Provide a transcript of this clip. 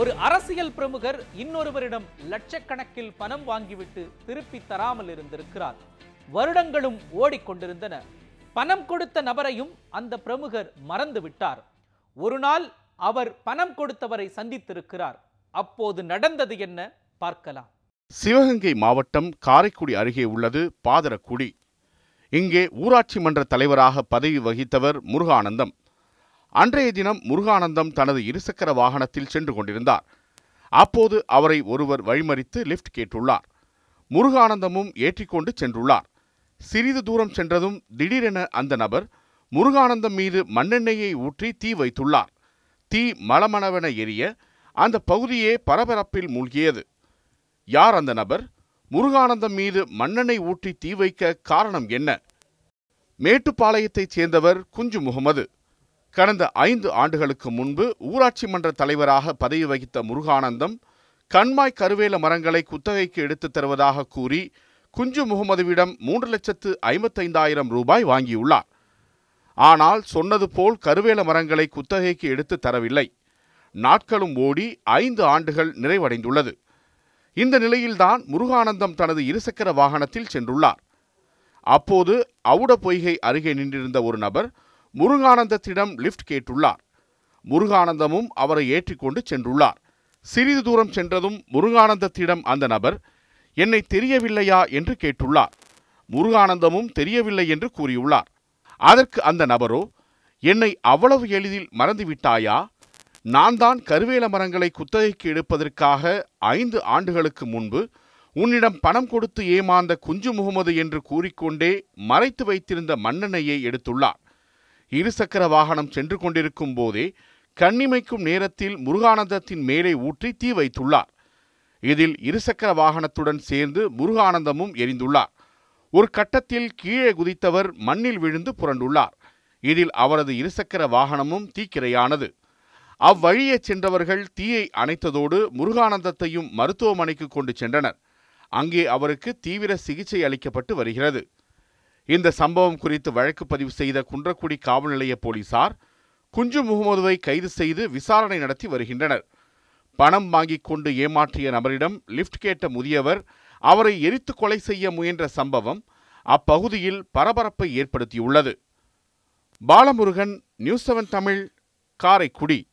ஒரு அரசியல் பிரமுகர் இன்னொருவரிடம் லட்சக்கணக்கில் பணம் வாங்கிவிட்டு திருப்பி தராமல் இருந்திருக்கிறார். வருடங்களும் ஓடிக்கொண்டிருந்தன. பணம் கொடுத்த நபரையும் அந்த பிரமுகர் மறந்து விட்டார் ஒரு நாள் அவர் பணம் கொடுத்தவரை சந்தித்திருக்கிறார். அப்போது நடந்தது என்ன? பார்க்கலாம். சிவகங்கை மாவட்டம் காரைக்குடி அருகே உள்ளது பாதரக்குடி. இங்கே ஊராட்சி மன்ற தலைவராக பதவி வகித்தவர் முருகானந்தம். அன்றைய தினம் முருகானந்தம் தனது இருசக்கர வாகனத்தில் சென்று கொண்டிருந்தார். அப்போது அவரை ஒருவர் வழிமறித்து லிஃப்ட் கேட்டுள்ளார். முருகானந்தமும் ஏற்றிக்கொண்டு சென்றுள்ளார். சிறிது தூரம் சென்றதும் திடீரென அந்த நபர் முருகானந்தம் மீது மண்ணெண்ணெயை ஊற்றி தீ வைத்துள்ளார். தீ மளமளவென எரிய அந்த பகுதியே பரபரப்பில் மூழ்கியது. யார் அந்த நபர்? முருகானந்தம் மீது மண்ணெண்ணெய் ஊற்றி தீ வைக்க காரணம் என்ன? மேட்டுப்பாளையத்தைச் சேர்ந்தவர் குஞ்சு முகமது. கடந்த ஐந்து ஆண்டுகளுக்கு முன்பு ஊராட்சி மன்ற தலைவராக பதவி வகித்த முருகானந்தம் கண்மாய் கருவேல மரங்களை குத்தகைக்கு எடுத்துத் தருவதாக கூறி குஞ்சு முகமதுவிடம் மூன்று லட்சத்து ஐம்பத்தைந்தாயிரம் ரூபாய் வாங்கியுள்ளார். ஆனால் சொன்னது போல் கருவேல மரங்களை குத்தகைக்கு எடுத்து தரவில்லை. நாட்களும் ஓடி ஐந்து ஆண்டுகள் நிறைவடைந்துள்ளது. இந்த நிலையில்தான் முருகானந்தம் தனது இருசக்கர வாகனத்தில் சென்றுள்ளார். அப்போது அவுட பொய்கை அருகே நின்றிருந்த ஒரு நபர் முருகானந்தத்திடம் லிஃப்ட் கேட்டுள்ளார். முருகானந்தமும் அவரை ஏற்றிக்கொண்டு சென்றுள்ளார். சிறிது தூரம் சென்றதும் முருகானந்தத்திடம் அந்த நபர் என்னை தெரியவில்லையா? என்று கேட்டுள்ளார். முருகானந்தமும் தெரியவில்லை என்று கூறியுள்ளார். அதற்கு அந்த நபரோ என்னை அவ்வளவு எளிதில் மறந்துவிட்டாயா? நான் தான் கருவேல மரங்களை குத்தகைக்கு எடுப்பதற்காக ஐந்து ஆண்டுகளுக்கு முன்பு உன்னிடம் பணம் கொடுத்து ஏமாந்த குஞ்சு முகமது என்று கூறிக்கொண்டே மறைத்து வைத்திருந்த மண்ணெண்ணெயை எடுத்துள்ளார். இருசக்கர வாகனம் சென்று கொண்டிருக்கும் போதே கண்ணிமைக்கும் நேரத்தில் முருகானந்தத்தின் மேலே ஊற்றி தீ வைத்துள்ளார். இதில் இருசக்கர வாகனத்துடன் சேர்ந்து முருகானந்தமும் எரிந்துள்ளார். ஒரு கட்டத்தில் கீழே குதித்தவர் மண்ணில் விழுந்து புரண்டுள்ளார். இதில் அவரது இருசக்கர வாகனமும் தீக்கிரையானது. அவ்வழியே சென்றவர்கள் தீயை அணைத்ததோடு முருகானந்தத்தையும் மருத்துவமனைக்கு கொண்டு சென்றனர். அங்கே அவருக்கு தீவிர சிகிச்சை அளிக்கப்பட்டு வருகிறது. இந்த சம்பவம் குறித்து வழக்கு பதிவு செய்த குன்றக்குடி காவல் நிலைய போலீசார் குஞ்சு முகமதுவை கைது செய்து விசாரணை நடத்தி வருகின்றனர். பணம் வாங்கிக் கொண்டு ஏமாற்றிய நபரிடம் லிஃப்ட் கேட்ட முதியவர் அவரை எரித்து கொலை செய்ய முயன்ற சம்பவம் அப்பகுதியில் பரபரப்பை ஏற்படுத்தியுள்ளது. Balamurugan news seven Tamil Karaikudi.